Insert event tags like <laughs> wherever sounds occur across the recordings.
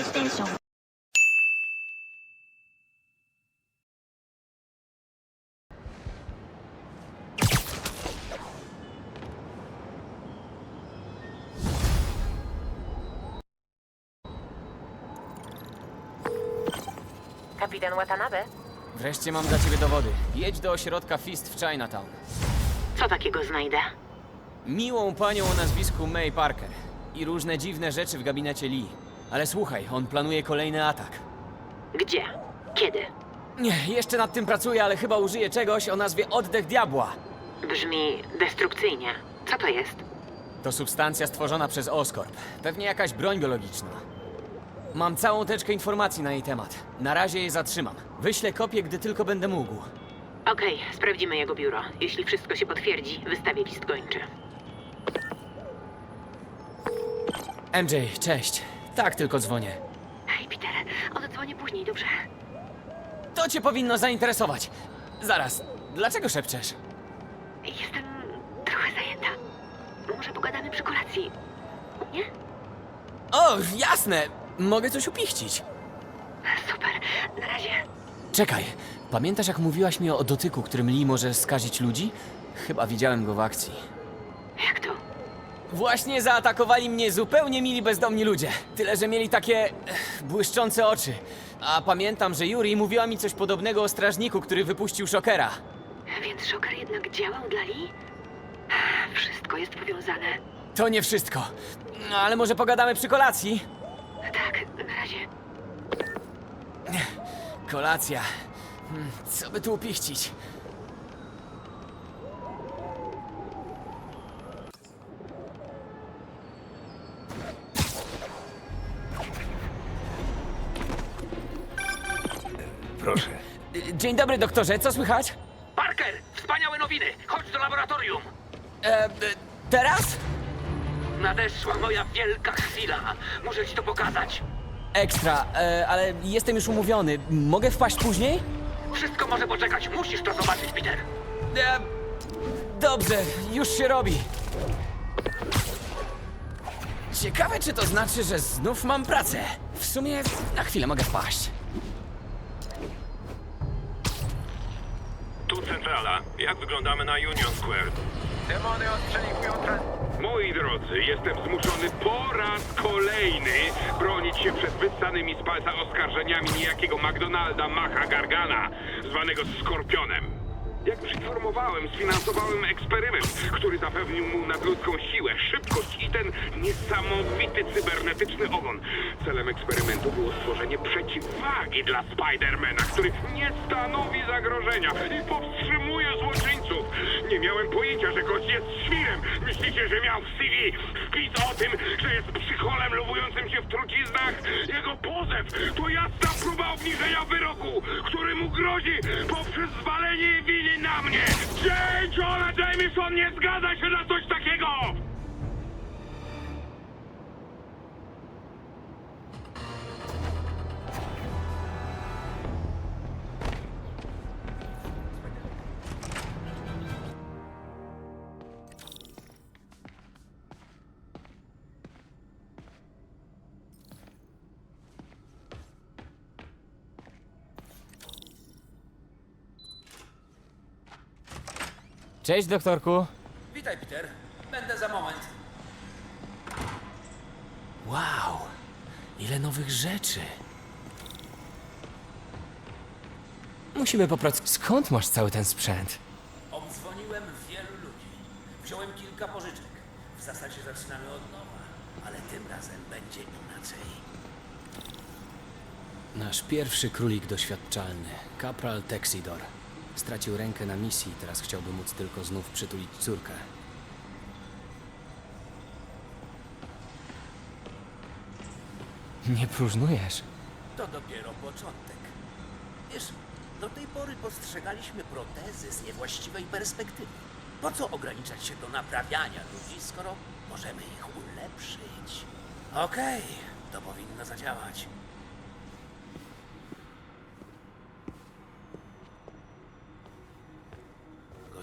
PlayStation. Kapitan Watanabe? Wreszcie mam dla ciebie dowody. Jedź do ośrodka Fist w Chinatown. Co takiego znajdę? Miłą panią o nazwisku May Parker. I różne dziwne rzeczy w gabinecie Lee. Ale słuchaj, on planuje kolejny atak. Gdzie? Kiedy? Nie, jeszcze nad tym pracuję, ale chyba użyję czegoś o nazwie Oddech Diabła. Brzmi destrukcyjnie. Co to jest? To substancja stworzona przez Oscorp. Pewnie jakaś broń biologiczna. Mam całą teczkę informacji na jej temat. Na razie je zatrzymam. Wyślę kopię, gdy tylko będę mógł. Okej, sprawdzimy jego biuro. Jeśli wszystko się potwierdzi, wystawię list gończy. MJ, cześć. Tak tylko dzwonię. Hej, Peter, oddzwonię później, dobrze? To cię powinno zainteresować. Zaraz, dlaczego szepczesz? Jestem trochę zajęta. Może pogadamy przy kolacji? Nie? O, jasne! Mogę coś upichcić. Super, na razie. Czekaj, pamiętasz jak mówiłaś mi o dotyku, którym Lee może skazić ludzi? Chyba widziałem go w akcji. Właśnie zaatakowali mnie zupełnie mili bezdomni ludzie. Tyle, że mieli takie eh, błyszczące oczy. A pamiętam, że Yuri mówiła mi coś podobnego o strażniku, który wypuścił szokera. Więc Szoker jednak działał dla Lee? Wszystko jest powiązane. To nie wszystko. No, ale może pogadamy przy kolacji? Tak, na razie. Kolacja. Hmm, Co by tu upichcić? Dzień dobry, doktorze, co słychać? Parker! Wspaniałe nowiny! Chodź do laboratorium! E, e, teraz? Nadeszła moja wielka chwila. Muszę ci to pokazać. Ekstra, e, ale jestem już umówiony. Mogę wpaść później? Wszystko może poczekać. Musisz to zobaczyć, Peter. E, dobrze, już się robi. Ciekawe, czy to znaczy, że znów mam pracę. W sumie na chwilę mogę wpaść. Wyglądamy na Union Square? Demony ostrzeliwują trans... Moi drodzy, jestem zmuszony po raz kolejny bronić się przed wyssanymi z palca oskarżeniami niejakiego McDonalda Macha Gargana, zwanego Skorpionem. Jak już informowałem, sfinansowałem eksperyment, który zapewnił mu nadludzką siłę, szybkość i ten niesamowity cybernetyczny ogon. Celem eksperymentu było stworzenie przeciwwagi dla Spidermana, który nie stanowi zagrożenia i powstrzymuje złoczyńców. Nie miałem pojęcia, że gość jest świrem. Myślicie, że miał w CV wpis o tym, że jest psycholem lubującym się w truciznach? Jego pozew to jasna próba obniżenia wyroku, który mu grozi poprzez zwalenie winy na mnie. J. Jonah Jameson nie zgadza się na coś takiego! Cześć, doktorku. Witaj, Peter. Będę za moment. Wow, ile nowych rzeczy. Musimy popracować. Skąd masz cały ten sprzęt? Obdzwoniłem wielu ludzi. Wziąłem kilka pożyczek. W zasadzie zaczynamy od nowa, ale tym razem będzie inaczej. Nasz pierwszy królik doświadczalny, kapral Texidor. Stracił rękę na misji, teraz chciałby móc tylko znów przytulić córkę. Nie próżnujesz. To dopiero początek. Wiesz, do tej pory postrzegaliśmy protezy z niewłaściwej perspektywy. Po co ograniczać się do naprawiania ludzi, skoro możemy ich ulepszyć? Okej, to powinno zadziałać.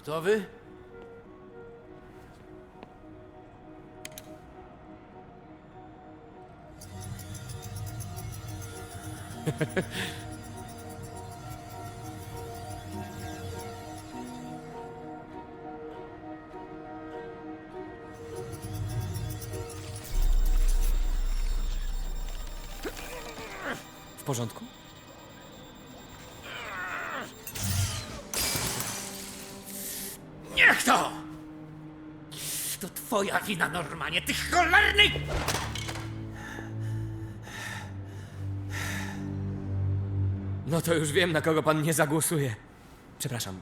Gotowy? W porządku? Twoja wina, Normanie, ty cholerny! No to już wiem, na kogo pan nie zagłosuje. Przepraszam.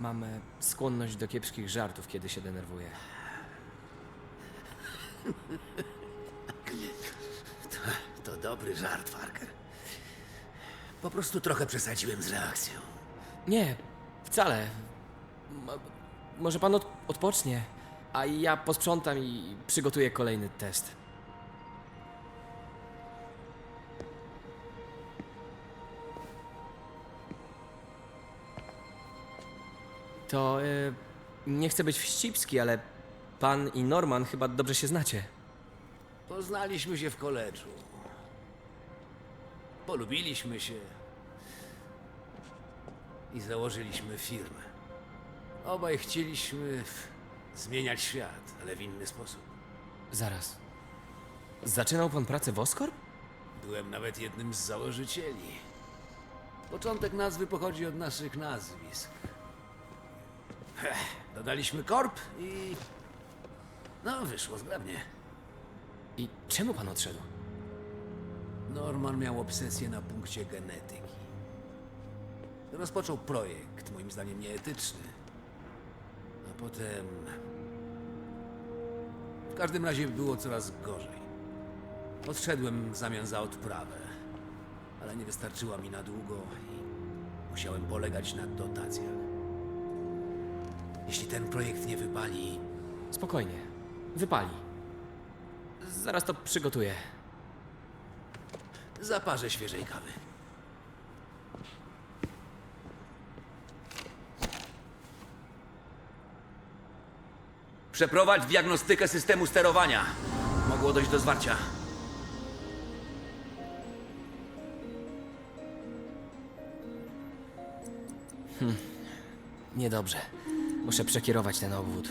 Mam e, skłonność do kiepskich żartów, kiedy się denerwuję. To dobry żart, Parker. Po prostu trochę przesadziłem z reakcją. Nie, wcale. Mo- może pan od, odpocznie, a ja posprzątam i przygotuję kolejny test. To e, nie chcę być wścibski, ale pan i Norman chyba dobrze się znacie. Poznaliśmy się w koledżu. Polubiliśmy się. I założyliśmy firmę. Obaj chcieliśmy zmieniać świat, ale w inny sposób. Zaraz. Zaczynał pan pracę w Oscorp? Byłem nawet jednym z założycieli. Początek nazwy pochodzi od naszych nazwisk. Heh, dodaliśmy korp i. No, wyszło zgrabnie. I czemu pan odszedł? Norman miał obsesję na punkcie genetyki. Rozpoczął projekt, moim zdaniem nieetyczny. Potem. W każdym razie było coraz gorzej. Odszedłem w zamian za odprawę, ale nie wystarczyła mi na długo i musiałem polegać na dotacjach. Jeśli ten projekt nie wypali, Spokojnie. Wypali. Zaraz to przygotuję. zaparzę świeżej kawy. Przeprowadź diagnostykę systemu sterowania. Mogło dojść do zwarcia. Niedobrze. Muszę przekierować ten obwód.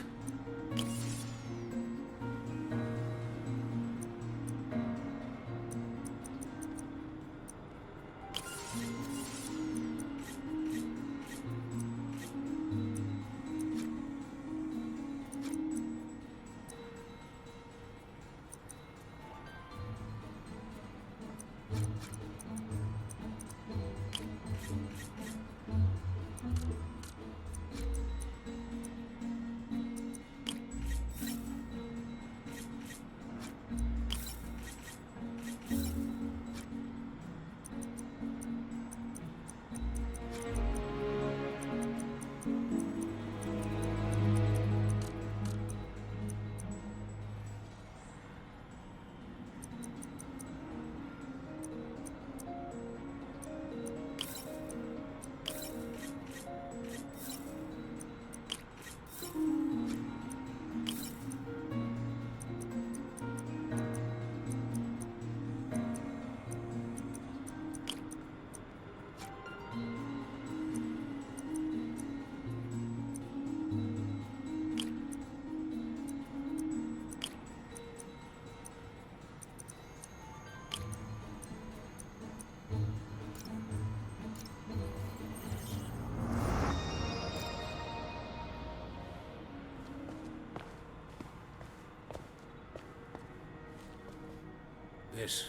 Wiesz,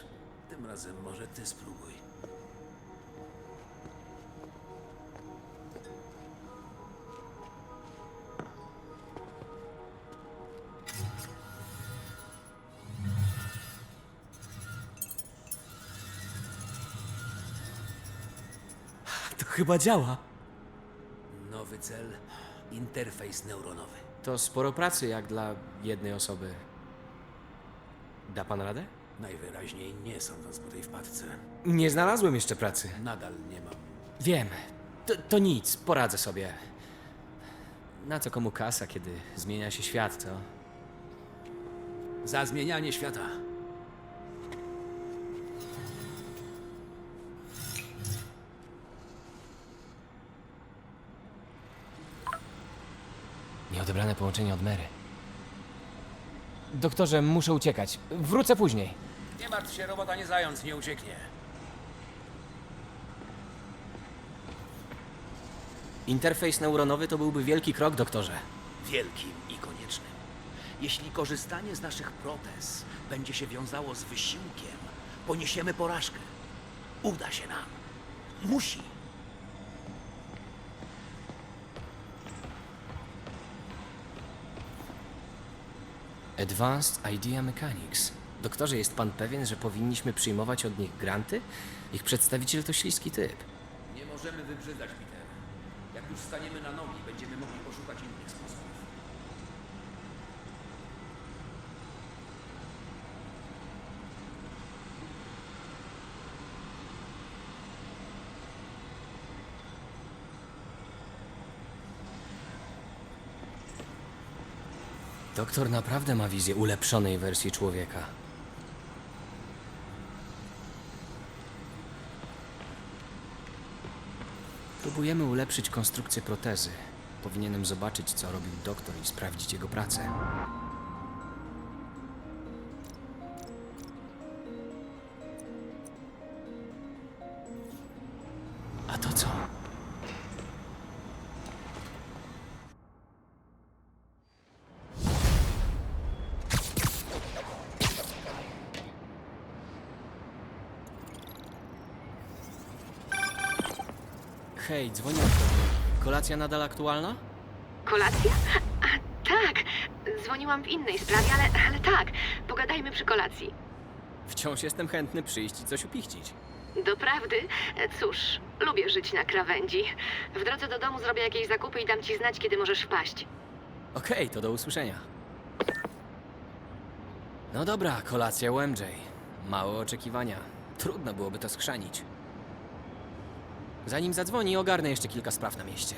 tym razem może ty spróbuj. To chyba działa. Nowy cel, interfejs neuronowy. To sporo pracy jak dla jednej osoby. Da pan radę? Najwyraźniej nie sądząc po tej wpadce. Nie znalazłem jeszcze pracy. Nadal nie mam. Wiem. To, to nic, poradzę sobie. Na co komu kasa, kiedy zmienia się świat, co? Za zmienianie świata. Nieodebrane połączenie od Mary. Doktorze, muszę uciekać. Wrócę później. Nie martw się, robota nie zając, nie ucieknie. Interfejs neuronowy to byłby wielki krok, doktorze. Wielkim i koniecznym. Jeśli korzystanie z naszych protez będzie się wiązało z wysiłkiem, poniesiemy porażkę. Uda się nam. Musi. Advanced Idea Mechanics. Doktorze, jest pan pewien, że powinniśmy przyjmować od nich granty? Ich przedstawiciel to śliski typ. Nie możemy wybrzydzać, Peter. Jak już staniemy na nogi, będziemy mogli poszukać innych sposobów. Doktor naprawdę ma wizję ulepszonej wersji człowieka. Próbujemy ulepszyć konstrukcję protezy. Powinienem zobaczyć, co robił doktor i sprawdzić jego pracę. Nadal aktualna? Kolacja? A, tak. Dzwoniłam w innej sprawie, ale, ale tak. Pogadajmy przy kolacji. Wciąż jestem chętny przyjść i coś upichcić. Doprawdy? E, Cóż, lubię żyć na krawędzi. W drodze do domu zrobię jakieś zakupy i dam ci znać, kiedy możesz wpaść. Okej, to do usłyszenia. No dobra, kolacja u MJ. Małe oczekiwania. Trudno byłoby to skrzanić. Zanim zadzwoni, ogarnę jeszcze kilka spraw na mieście.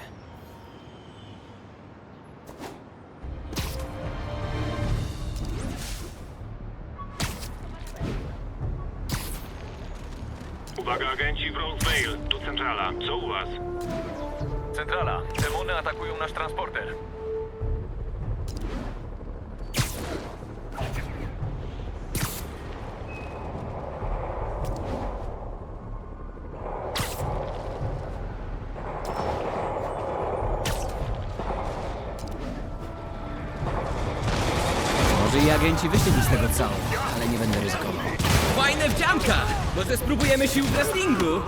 Uwaga, agenci w Roseville. Tu centrala. Co u was? Centrala, demony atakują nasz transporter. Agenci wyszli z tego cału, ale nie będę ryzykował. Fajne wdzianka! Może spróbujemy sił wrestlingu?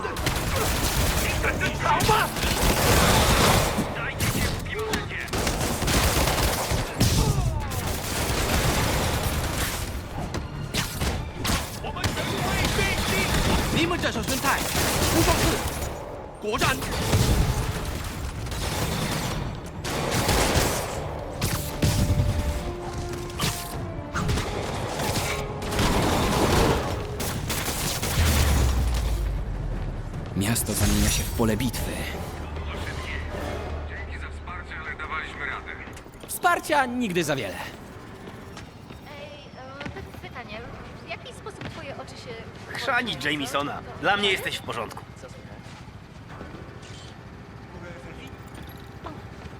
Miasto Nigdy za wiele. Ej, e, pytanie. W jaki sposób twoje oczy się... Chrzanić Jamesona. Dla mnie jesteś w porządku.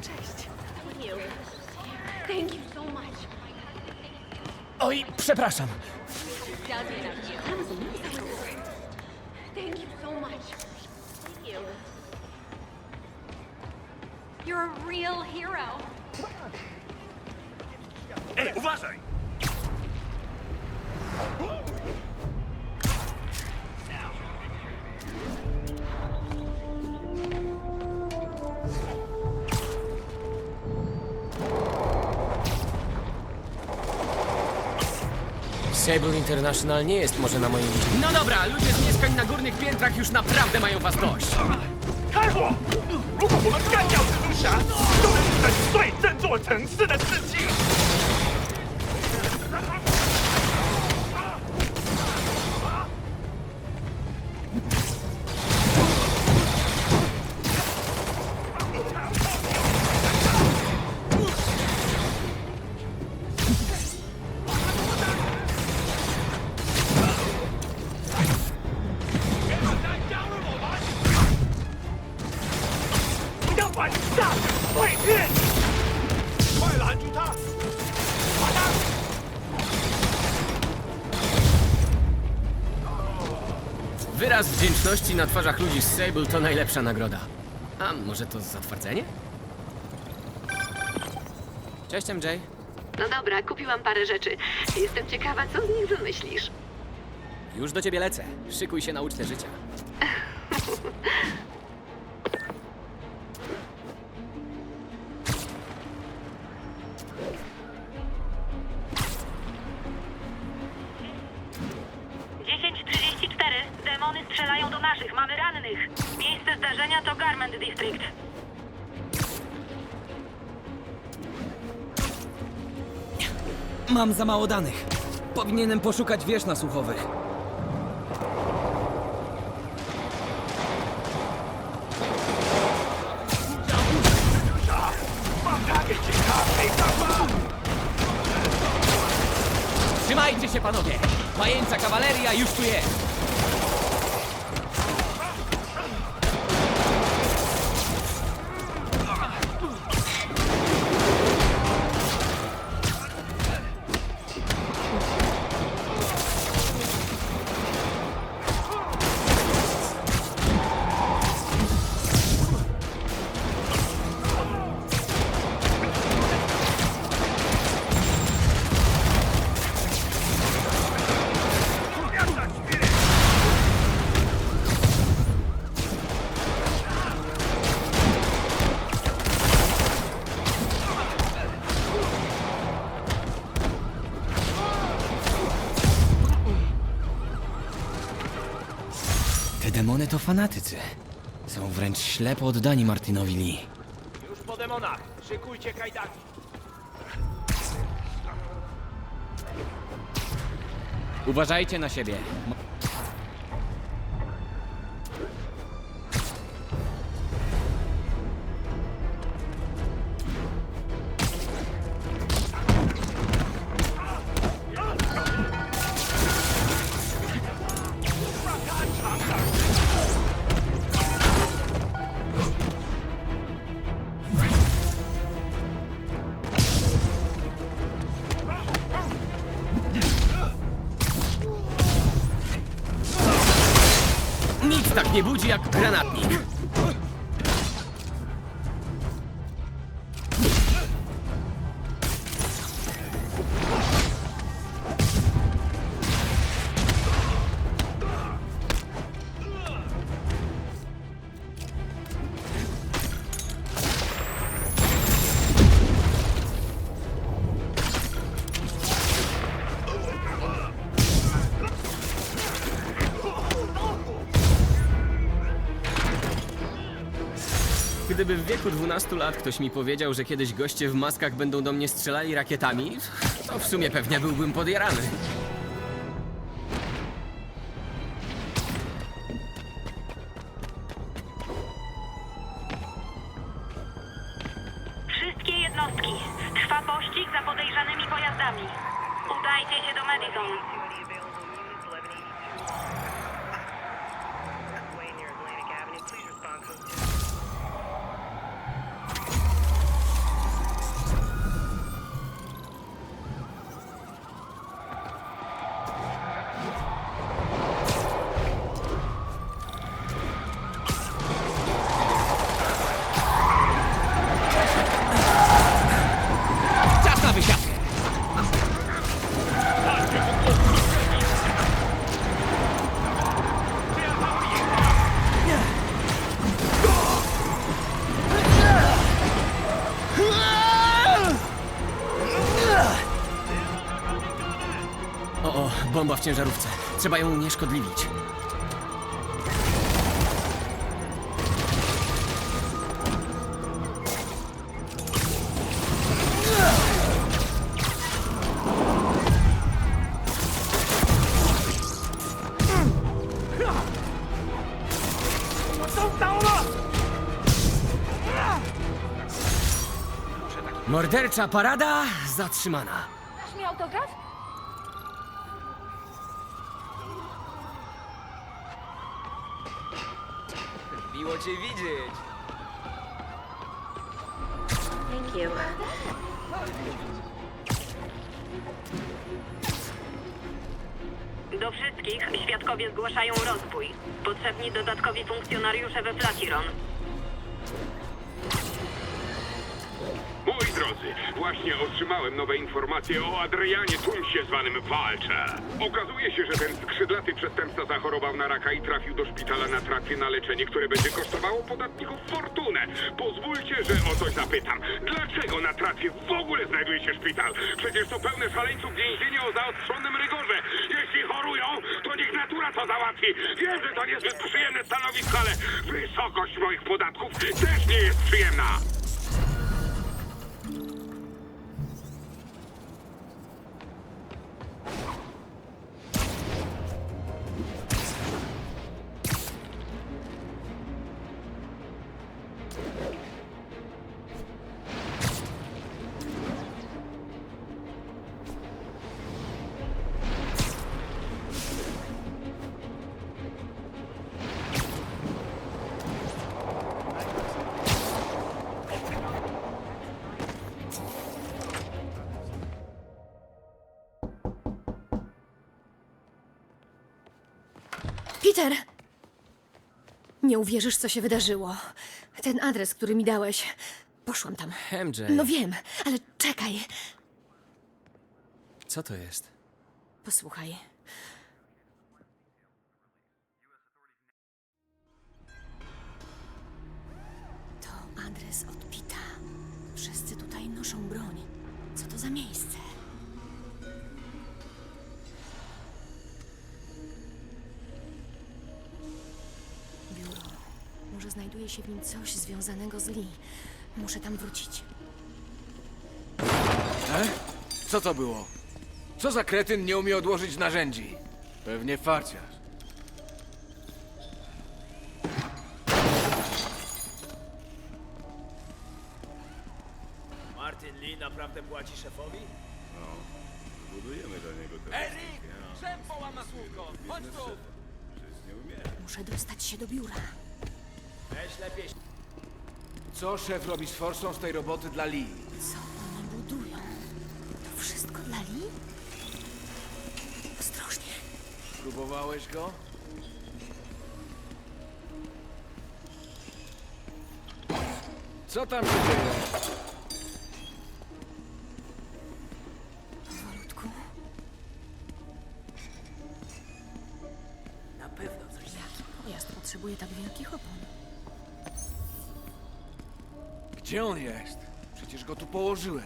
Cześć. Thank you so much. Oj, przepraszam. Thank you so much. Thank you. You're a real hero. Ej, uważaj! Sable International nie jest może na mojej liście. No dobra, ludzie z mieszkań na górnych piętrach już naprawdę mają was dość. 看我！如果我们干掉蜘蛛侠，就能粉碎这座城市的士气。 Wyraz wdzięczności na twarzach ludzi z Sable to najlepsza nagroda. A może to zatwardzenie? Cześć MJ. No dobra, kupiłam parę rzeczy. Jestem ciekawa, co z nich wymyślisz. Już do ciebie lecę. Szykuj się na ucztę życia. <laughs> naszych. Mamy rannych. Miejsce zdarzenia to Garment District. Mam za mało danych. Powinienem poszukać wież nasłuchowych. Trzymajcie się, panowie! Pajęca kawaleria już tu jest! Fanatycy. Są wręcz ślepo oddani Martinowi Lee. Już po demonach. Szykujcie kajdaki. Uważajcie na siebie. Tak nie budzi jak granatnik. Gdyby w wieku 12 lat ktoś mi powiedział, że kiedyś goście w maskach będą do mnie strzelali rakietami, to w sumie pewnie byłbym podjarany. Bomba w ciężarówce. Trzeba ją unieszkodliwić. Mordercza parada zatrzymana. Dasz mi autograf? Cię widzieć. Thank you. Do wszystkich świadkowie zgłaszają rozbój. Potrzebni dodatkowi funkcjonariusze we Flatiron. Moi drodzy, właśnie otrzymałem nowe informacje o Adrianie Tunsie zwanym Walcze. Okazuje się, że ten skrzydlaty przestępca zachorował na raka i trafił do szpitala na tratwie na leczenie, które będzie kosztowało podatników fortunę. Pozwólcie, że o coś zapytam. Dlaczego na tratwie w ogóle znajduje się szpital? Przecież to pełne szaleńców więzienie o zaostrzonym rygorze. Jeśli chorują, to niech natura to załatwi. Wiem, że to niezbyt przyjemne stanowisko, ale wysokość moich podatków też nie jest przyjemna. Peter! Nie uwierzysz, co się wydarzyło. Ten adres, który mi dałeś. Poszłam tam. MJ, No wiem, ale czekaj. co to jest? Posłuchaj. To adres od Pita. Wszyscy tutaj noszą broń. Co to za miejsce? Może znajduje się w nim coś związanego z Lee. Muszę tam wrócić. Co to było? Co za kretyn nie umie odłożyć narzędzi? Pewnie farciarz. Martin Lee naprawdę płaci szefowi? Erik! Szef łama słówko! Chodź tu! Muszę dostać się do biura. Weź lepiej. Co szef robi z forsą z tej roboty dla Lee? Co oni budują? To wszystko dla Lee? Ostrożnie. Próbowałeś go? Co tam się dzieje? Powolutku. Na pewno coś Jaki pojazd potrzebuje tak wielkich opon? Gdzie on jest? Przecież go tu położyłem.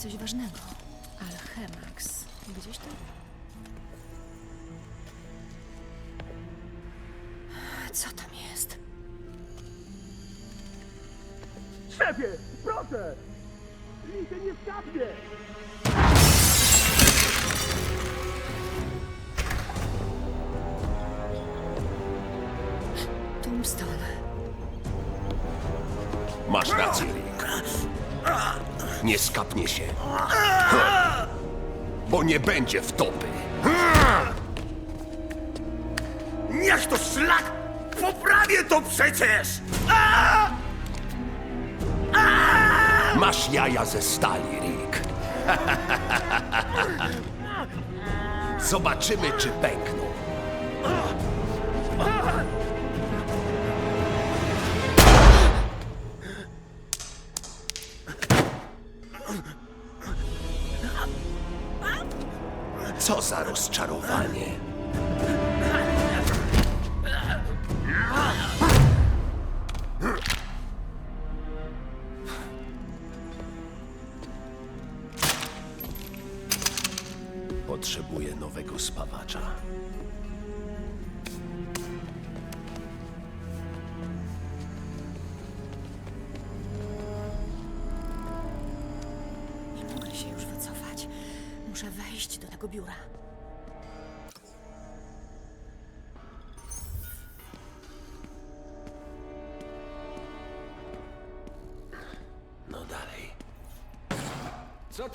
Coś ważnego. Alchemax. Gdzieś tu? Co tam jest? Szefie, proszę! Lisie nie skapnie! Nie skapnie się. Bo nie będzie wtopy. Niech to szlak! Poprawię to przecież! Masz jaja ze stali, Rick. <laughs> Zobaczymy, czy pękną. Rozczarowanie. Potrzebuję nowego spawacza. Nie mogę się już wycofać. Muszę wejść do tego biura.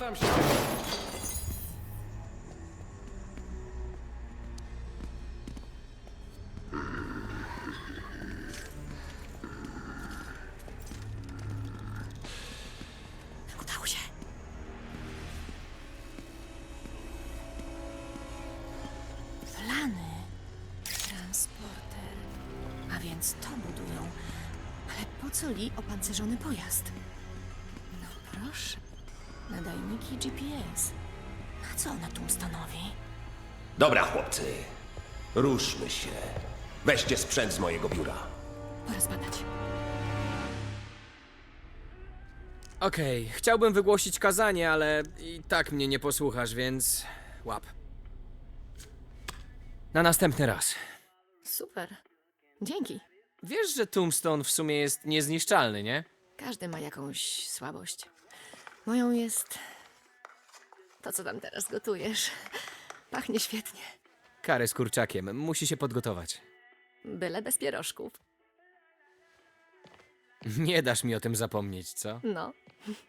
Tam się... Udało się. Plany. Transporter. A więc to budują. Ale po co Li opancerzony pojazd? Nadajniki GPS. Na co ona tu stanowi? Dobra, chłopcy. Ruszmy się. Weźcie sprzęt z mojego biura. Pora zbadać. Okej, chciałbym wygłosić kazanie, ale i tak mnie nie posłuchasz, więc łap. Na następny raz. Super. Dzięki. Wiesz, że Tombstone w sumie jest niezniszczalny, nie? Każdy ma jakąś słabość. Moją jest to, co tam teraz gotujesz. Pachnie świetnie. Kary z kurczakiem, musi się podgotować. Byle bez pierożków. <laughs> Nie dasz mi o tym zapomnieć, co? No,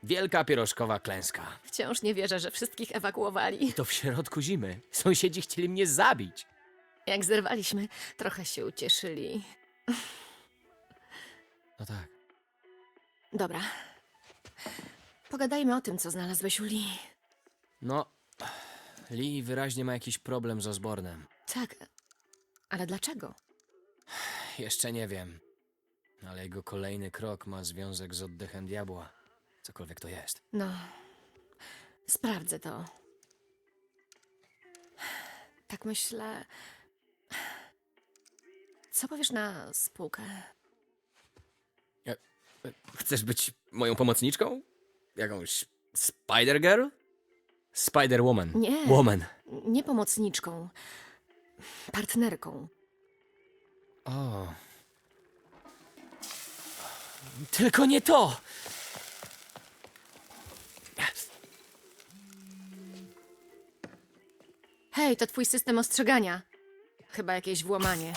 Wielka pierożkowa klęska. wciąż nie wierzę, że wszystkich ewakuowali. To w środku zimy. Sąsiedzi chcieli mnie zabić. Jak zerwaliśmy, trochę się ucieszyli. No tak. Dobra. Pogadajmy o tym, co znalazłeś u Lee. No, Lee wyraźnie ma jakiś problem z Osbornem. Tak, ale dlaczego? Jeszcze nie wiem. Ale jego kolejny krok ma związek z oddechem diabła. Cokolwiek to jest. No, sprawdzę to. Tak myślę. Co powiesz na spółkę? Chcesz być moją pomocniczką? Jakąś Spider-Girl? Spider-Woman. Nie. Woman. Nie pomocniczką, partnerką. O. Tylko nie to! Hej, to twój system ostrzegania. Chyba jakieś włamanie.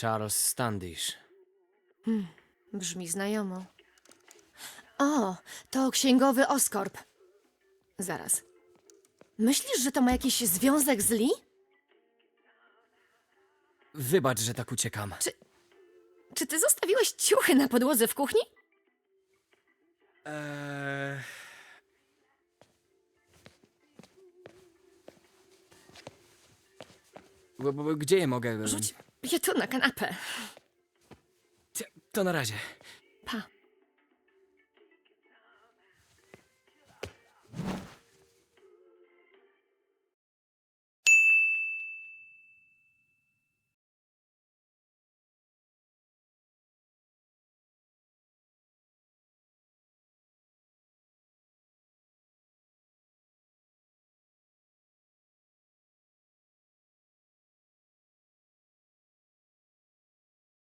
Charles Standish. Brzmi znajomo. O, to księgowy Oscorp. Zaraz. Myślisz, że to ma jakiś związek z Lee? Wybacz, że tak uciekam. Czy ty zostawiłeś ciuchy na podłodze w kuchni? Eee... Gdzie je mogę? Rzuć je tu na kanapę. To na razie.